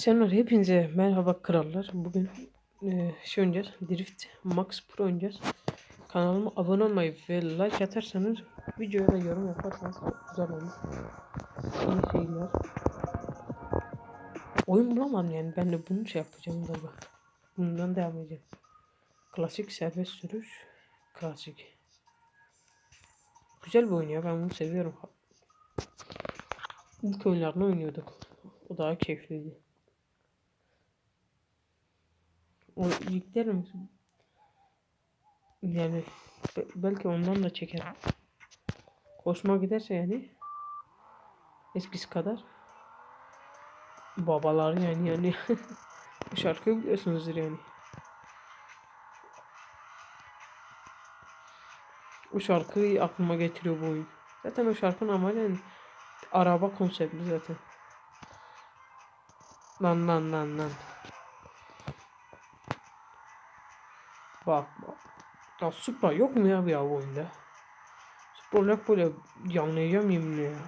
Selamlar hepinize merhaba krallar. Bugün e, şey oynayacağız. Drift Max Pro oynayacağız. Kanalıma abone olmayı ve like atarsanız videoya da yorum yaparsanız güzel olur. İyi seyirler. Oyun bulamadım yani ben de bunu şey yapacağım galiba. Bundan devam edeceğim. Klasik serbest sürüş. Klasik. Güzel bir oyun ya ben bunu seviyorum. İlk oyunlarını oynuyorduk. O daha keyifliydi. O yüklerim. Yani be- belki ondan da çekerim. Hoşuma giderse yani eskisi kadar babalar yani yani bu şarkıyı biliyorsunuzdur yani. O şarkıyı aklıma getiriyor bu oyun. Zaten o şarkının yani araba konseptli zaten. Lan lan lan lan. Bak. Ya Supra yok mu ya bu oyunda? Supra yok böyle yanlayacağım yeminle ya.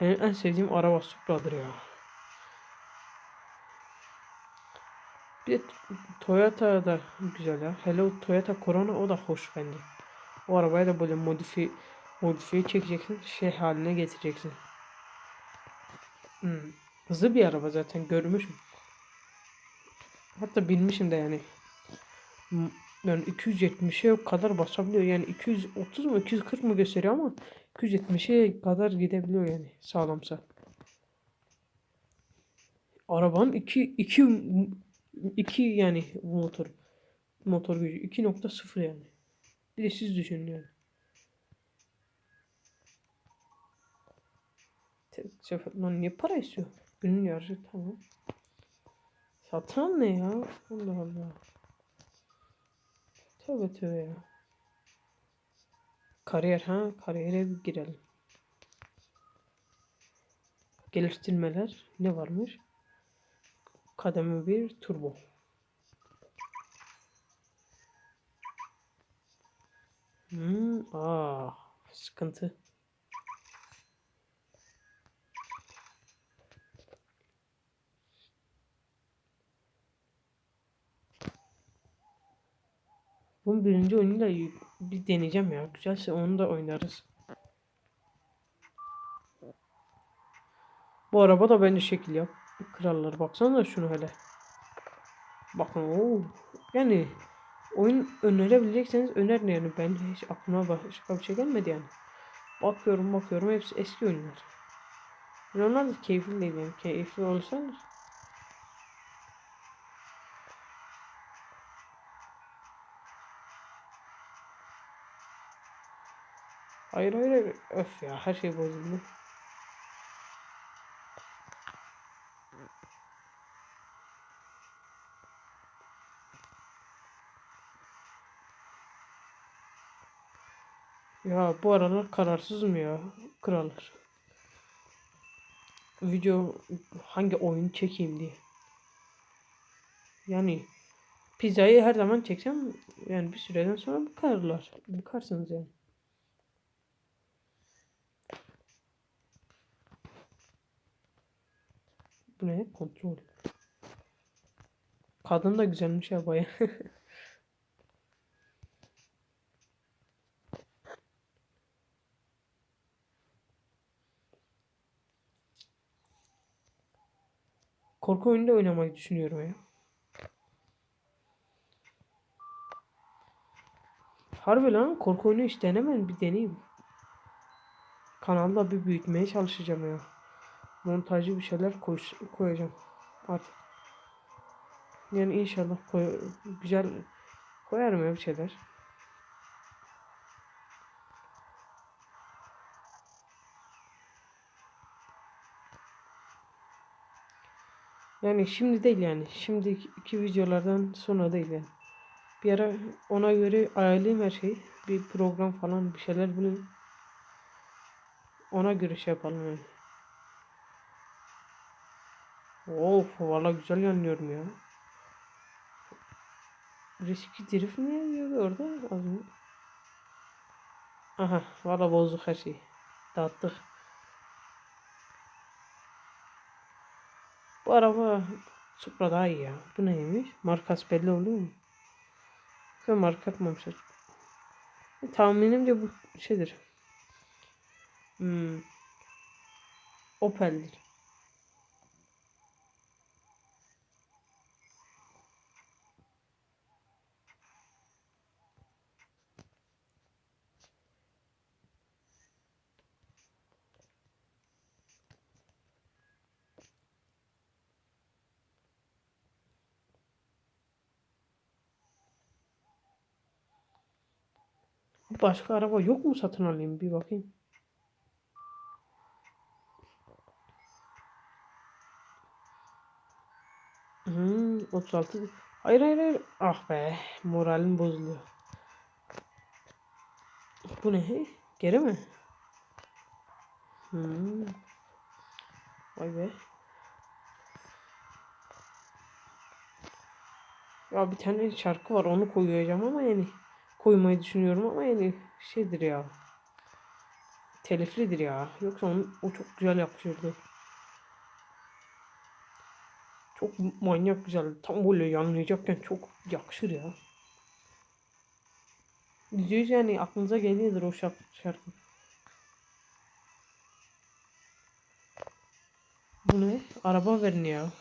Benim en sevdiğim araba Supra'dır ya. Bir de Toyota da güzel ya. Hello Toyota Corona o da hoş bence. O arabayı da böyle modifiye modifiye çekeceksin. Şey haline getireceksin. Hmm. Hızlı bir araba zaten görmüşüm. Hatta bilmişim de yani. Yani 270'e kadar basabiliyor. Yani 230 mu 240 mı gösteriyor ama 270'e kadar gidebiliyor yani sağlamsa. Arabanın 2 2 2 yani motor motor gücü 2.0 yani. Bir de siz düşünün yani. Tek sefer lan niye para istiyor? Günün yarısı tamam. Satan ne ya? Allah Allah. Tövbe tövbe. Kariyer ha? Kariyere bir girelim. Geliştirmeler ne varmış? Kademe 1 turbo. Hmm, ah, sıkıntı. Birinci oyunu da bir deneyeceğim ya. Güzelse onu da oynarız. Bu araba da bence şekil yap. Krallar baksana şunu hele. Bakın o yani oyun önerebilecekseniz önerin yani ben hiç aklıma başka bir şey gelmedi yani. Bakıyorum bakıyorum hepsi eski oyunlar. Yani onlar da keyifli değil yani keyifli olsanız. Hayır hayır hayır. öf ya her şey bozuldu. Ya bu aralar kararsızım ya krallar. Video hangi oyun çekeyim diye. Yani pizzayı her zaman çeksem yani bir süreden sonra bıkarlar. Bıkarsınız yani. Bu ne? Kontrol. Kadın da güzelmiş ya baya. Korku oyunu oynamayı düşünüyorum ya. Harbi lan korku oyunu hiç denemedim bir deneyeyim. Kanalda bir büyütmeye çalışacağım ya. Montajı bir şeyler koy, koyacağım artık. Yani inşallah koy, güzel koyarım ya bir şeyler. Yani şimdi değil yani. Şimdiki videolardan sonra değil yani. Bir ara ona göre ayarlayayım her şeyi. Bir program falan bir şeyler bulayım. Ona göre şey yapalım yani. Of valla güzel yanıyorum ya. Riski drift mi yazıyordu orada? Az mı? Aha valla bozduk her şeyi. Dağıttık. Bu araba Supra daha iyi ya. Bu neymiş? Markası belli oluyor mu? Ve marka atmamışlar. E, tahminimce bu şeydir. Hmm. Opel'dir. Başka araba yok mu satın alayım bir bakayım. Hmm, 36. Hayır hayır hayır. Ah be. Moralim bozuluyor. Bu ne? Geri mi? Hmm. Vay be. Ya bir tane şarkı var onu koyacağım ama yani koymayı düşünüyorum ama yani şeydir ya. Teliflidir ya. Yoksa onun, o çok güzel yakışırdı. Çok manyak güzel. Tam böyle yanlayacakken çok yakışır ya. Yüz yani aklınıza geliyordur o şarkı. şarkı. Bu ne? Araba verin ya.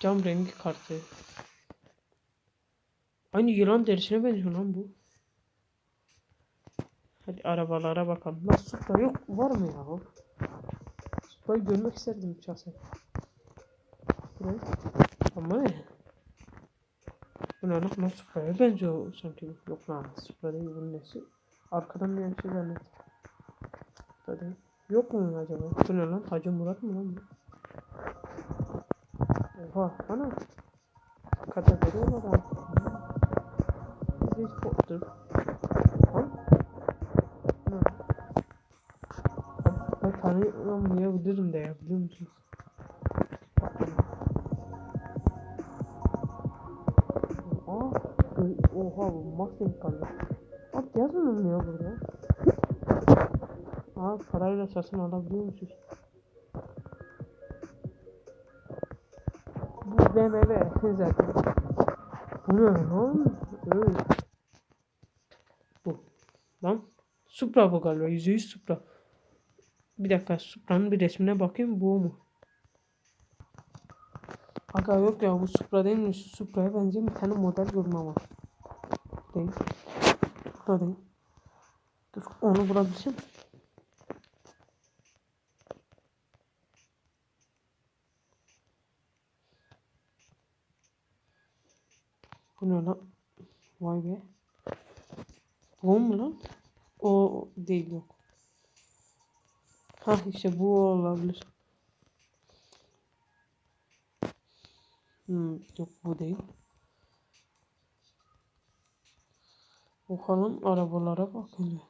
Cam rengi kartı. Aynı yılan derisine benziyor lan bu. Hadi arabalara bakalım. Nasıl Supra yok var mı ya? Supra'yı görmek isterdim şahsen. Ama ne? Bu ne lan? Nasıl Supra'ya benziyor sanki. Yok lan Supra değil bunun nesi? Arkadan bir şey zannettim. Burada değil. Yok mu acaba? Bu ne lan? Hacı Murat mı lan bu? Oha ana. Kategori olarak. Tanıyamayabilirim de ya biliyor musunuz? Aa, oha bu Mustang kaldı. Abi yazmıyor mu ya burada? Aa parayla satın alabiliyor musunuz? Bu BMW zaten. Bu ne lan? Evet. Bu. Lan. Supra bu galiba. Yüzde yüz Supra. Bir dakika Supra'nın bir resmine bakayım. Bu mu? Aga yok ya bu Supra değilmiş. Supra'ya benzeyen bir tane model gördüm ama. Değil. Da değil. Dur onu bulabilsem. Bu ne lan? Vay be. Bu mu lan? O değil yok. Ha işte bu olabilir. Hmm, yok bu değil. Bakalım arabalara bakın.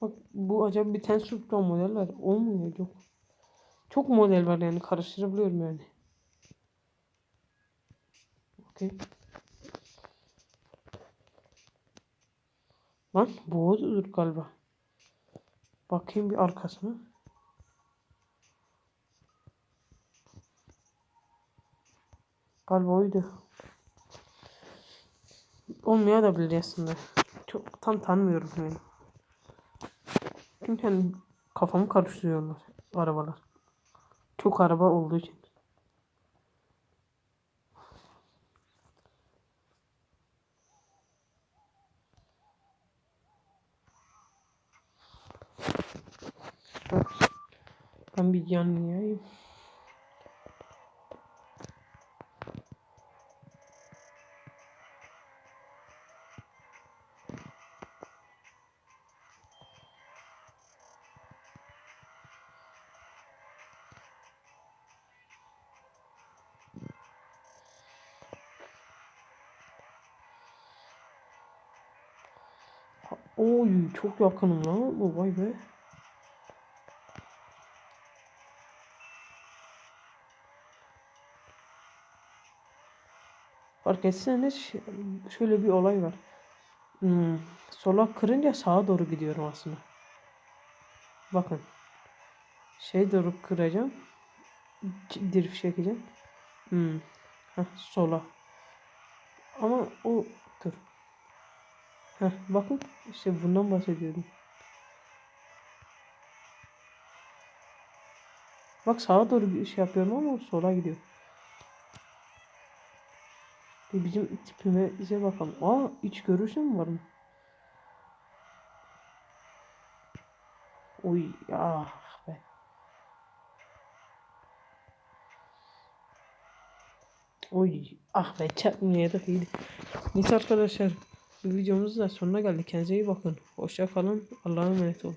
Bak bu acaba bir tane Supra model var. Olmuyor yok. Çok model var yani karıştırabiliyorum yani. Okey. Lan bu odur galiba. Bakayım bir arkasına. Galiba oydu. Olmaya da bilir aslında. Çok tam tanımıyorum yani. Çünkü hani kafamı karıştırıyorlar arabalar. Çok araba olduğu için. Ben bir yanlayayım. Oy çok yakınım lan bu vay be. Fark etseniz şöyle bir olay var. Hmm, sola kırınca sağa doğru gidiyorum aslında. Bakın. Şey doğru kıracağım. Drift çekeceğim. Hmm. Heh, sola. Ama o dur. Heh, bakın işte bundan bahsediyordum. Bak sağa doğru bir şey yapıyorum ama sola gidiyor. Bizim tipimize bakalım. Aa iç görüşü mü var mı? Oy ah be. Oy ah be çarpmaya da iyiydi. Neyse arkadaşlar bu videomuzun da sonuna geldik. Kendinize iyi bakın. Hoşça kalın. Allah'a emanet olun.